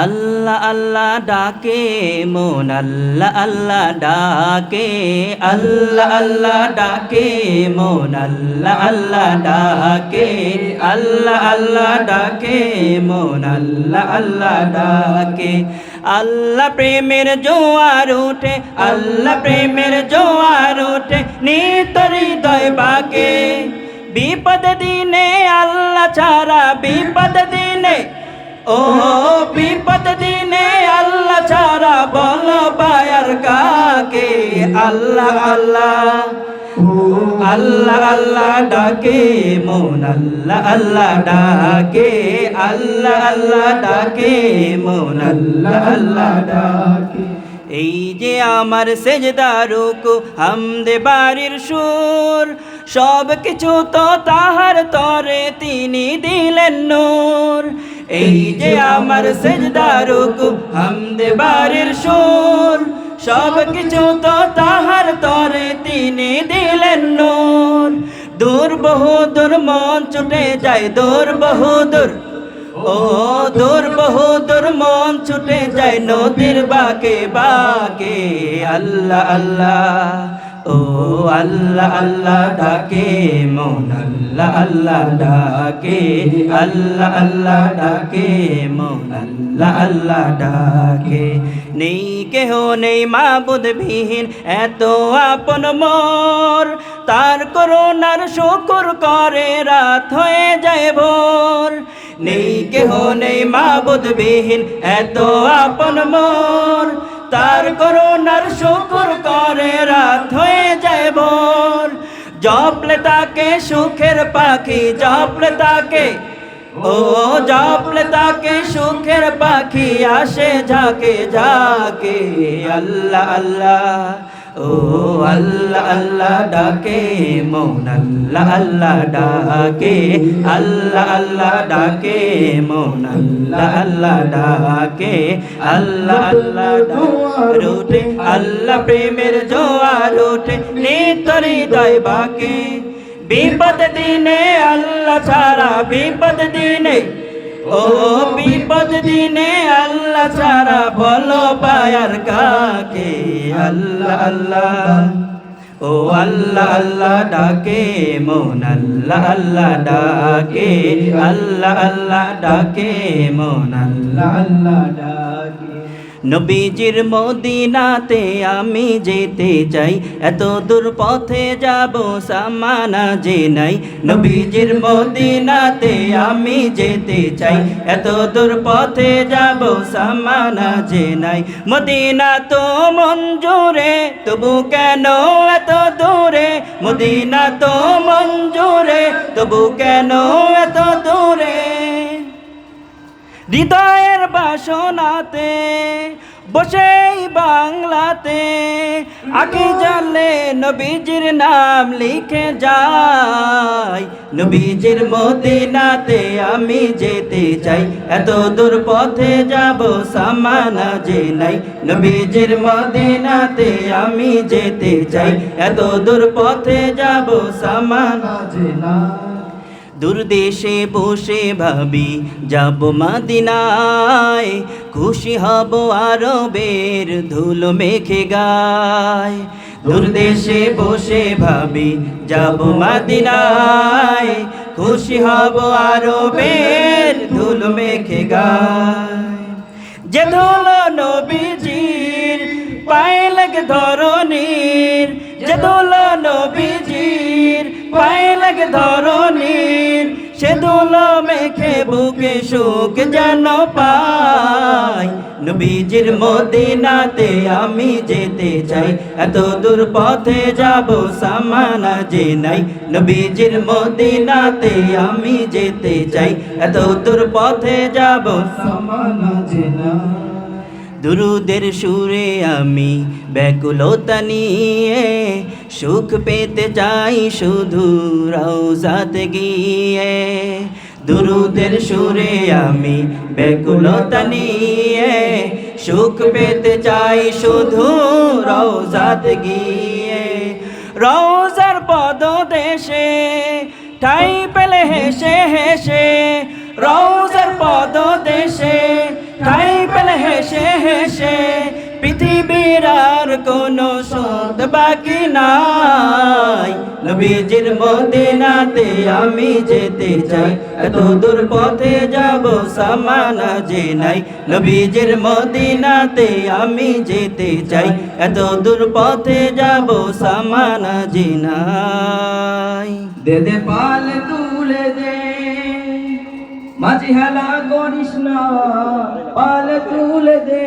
আল্লাহ আল্লাহ ডাকে, মন আল্লাহ আল্লাহ ডাকে, আল্লাহ আল্লাহ ডাকে, মন আল্লাহ আল্লাহ ডাকে, আল্লাহ আল্লাহ ডাকে, মন আল্লাহ আল্লাহ ডাকে। আল্লাহ প্রেমের জোয়ার উঠে আল্লাহ প্রেমের জোয়ার উঠে নিত হৃদয় বাকে। বিপদ দিনে আল্লাহ ছাড়া বিপদ দিনে, ও বিপদ দিনে আল্লাহ ছাড়া বল পায়ার কাকে? আল্লাহ আল্লাহ। আল্লাহ আল্লাহ ডাকে, মন আল্লাহ আল্লাহ ডাকে। আল্লাহ আল্লাহ ডাকে, মন আল্লাহ আল্লাহ ডাকে। এই যে আমার সেজদারুকু হামদে বাড়ির সুর, সব কিছু তো তাহার তরে তিনি দিলেন নূর। এই যে আমার সেজদারুকু হামদে বাড়ির সুর, সব কিছু তো তাহার তরে তিনি দিলেন নূর। দূর বহুদূর মন ছুটে যায়, দূর বহুদূর। ও দূর বহুদূর মন ছুটে যায় নদীর বাকে বাকে। আল্লাহ আল্লাহ। ও আল্লাহ আল্লাহ ডাকে, মন আল্লাহ আল্লাহ ডাকে, আল্লাহ আল্লাহ ডাকে, মন আল্লাহ আল্লাহ ডাকে। নেই কেহ, নেই মাবুদ বিহীন এত আপন মোর। তার করোনার শুকুর করে রাত হয়ে যায় ভোর। নেই কেহ, নেই মাবুদ বিহীন এত আপন মোর। তার করুণার শুকুর করে, রাত হয়ে যায় ভোর। জপলে তাকে সুখের পাখি, জপলে তাকে, ও জপলে তাকে সুখের পাখি, আসে ঝাঁকে ঝাঁকে, আল্লাহ আল্লাহ। ও আল্লাহ আল্লাহ ডাকে, মন আল্লাহ আল্লাহ ডাকে, আল্লাহ আল্লাহ ডাকে, মন আল্লাহ আল্লাহ ডাকে, আল্লাহ আল্লাহ রুটে, আল্লাহ প্রেমের জোয়ার উঠে নিতর হৃদয় বাকে। বিপদ দিনে আল্লাহ ছাড়া বিপদ দিনে, ও বিপদ দিনে আল্লাহ ছাড়া বলো পায়ার কাকে? আল্লাহ আল্লাহ। ও আল্লাহ আল্লাহ ডাকে, মন আল্লাহ আল্লাহ ডাকে। আল্লাহ আল্লাহ ডাকে, মন আল্লাহ আল্লাহ ডাকে। নবীজির মদিনাতে আমি যেতে চাই। এত দূর পথে যাব সামানা যে নাই। নবীজির মদিনাতে আমি যেতে চাই। এত দূর পথে যাব সামানা যে নাই। মদিনা তো মঞ্জুরে, তবু কেন এত দূরে? মদিনা তো মঞ্জুরে, তবু কেন এত দূরে? হৃদয়ের বাসনাতে বসেই বাংলাতে। আগে জানলে নবীজির নাম লিখে যায় নবীজির মদিনাতে আমি যেতে চাই। এত দূর পথে যাব সামানা যে নাই। নবীজির মদিনাতে আমি যেতে চাই। এত দূর পথে যাব সামানা যে নাই। দূরদেশে বসে ভাবি, যাব মাদিনায়। খুশি হব আরবের ধুলো মেখে গায়। দুর্দেশে বসে ভাবি, যাব মাদিনায়। খুশি হব আরবের ধুলো মেখে গায়। যে ধুলো নবীজির পায়ে লাগে ধরনীর যে ধুলো নবীজির পায়ে লাগে ধরনীর সে ধুলো মেখে বুকে সুখ যেন পাই। নবীজির মদিনাতে আমি যেতে চাই, এত দূর পথে যাব সামানা যে নাই। নবীজির মদিনাতে আমি যেতে চাই, এত দূর পথে যাব সামানা যে নাই। দুরুদের সুরে আমি ব্যাকুলতা নিয়ে সুখ পেতে চাই শুধু রওজাতে গিয়ে। দুরুদের সুরে আমি ব্যাকুলতা নিয়ে সুখ পেতে চাই শুধু রওজাতে গিয়ে। রওজার পদ দেশে ঠাই পেলে হেসে হেসে কোনো সুদ বাকি নাই। নবীজির মদিনাতে আমি যেতে চাই। এত দূর পথে যাব সামানা যে নাই। নবীজির মদিনাতে আমি যেতে চাই। এত দূর পথে যাব সামানা যে নাই। দে দে পাল তুলে দে, মাঝি হেলা করিস না। পাল তুলে দে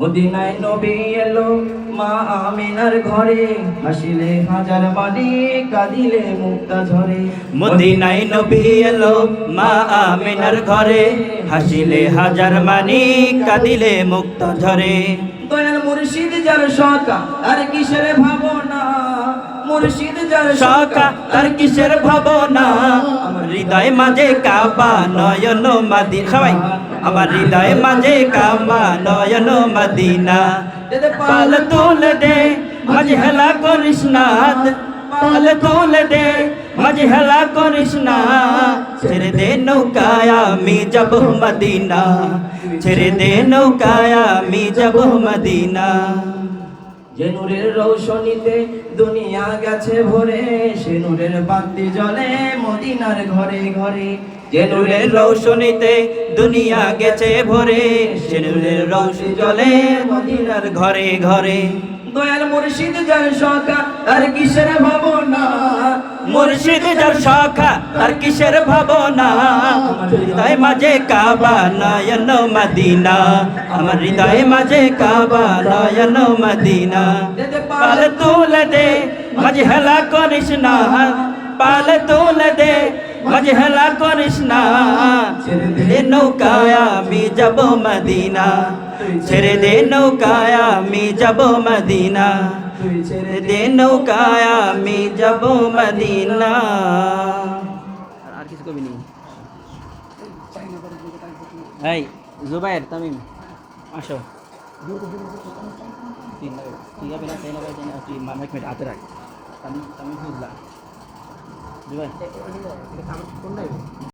মদিনায় নবী এলো মা আমিনার ঘরে। হাসিলে হাজার বাড়ি কাঁদিলে মুক্তা ঝরে। মদিনায় নবী এলো মা আমিনার ঘরে। হাসিলে হাজার মানি কাঁদিলে মুক্ত ঝরে। দয়াল মুর্শিদ যার শকা আর কিসের ভাবনা? মুর্শিদ যার শকা তার কিসের ভাবনা? হৃদয় মাঝে কাবা নয়ন মাদি সবাই। আমার হৃদয় মাঝে কাবা, নয়ন মাদিনা। পাল তুলে দে মাঝে হেলা করিস পাল তুলে দে মাঝে হেলা করিস ছেড়ে দে নৌকায় আমি যাব মদিনা। ছেড়ে দে নৌকায় আমি যাব মদিনা। যে নূরের রৌশনীতে দুনিয়া গেছে ভরে, সে নূরের বাতি জ্বলে মদিনার ঘরে ঘরে। যে নূরের রৌশনীতে দুনিয়া গেছে ভরে। সে নূরের রৌশনি জ্বলে মদিনার ঘরে ঘরে। দয়াল মুর্শিদ যার শকা আর কিসের ভাবনা? মুর্শিদ যার শাখা তার কিসের ভাবনা? হৃদয় মাঝে কাবা নয়ন মদিনা। আমার হৃদয় মাঝে কাবা নয়ন মদিনা। পাল তুলে দে মাঝে হেলা করিস না। পাল তুলে দে মাঝে হেলা করিস না ছেড়ে দে নৌকায় আমি যাব মদিনা ছেড়ে দে নৌকায় আমি যাব মদিনা তুই ছেড়ে ছেড়ে দে নৌকায় আমি যাব মদিনা আর কিছু কবি নি এই জুবাইর তামিম আসো তুই তুই যাবি না তাই না তুই মাইক মেট হাতে রাখ তামিম তামিম বুঝলা জুবাই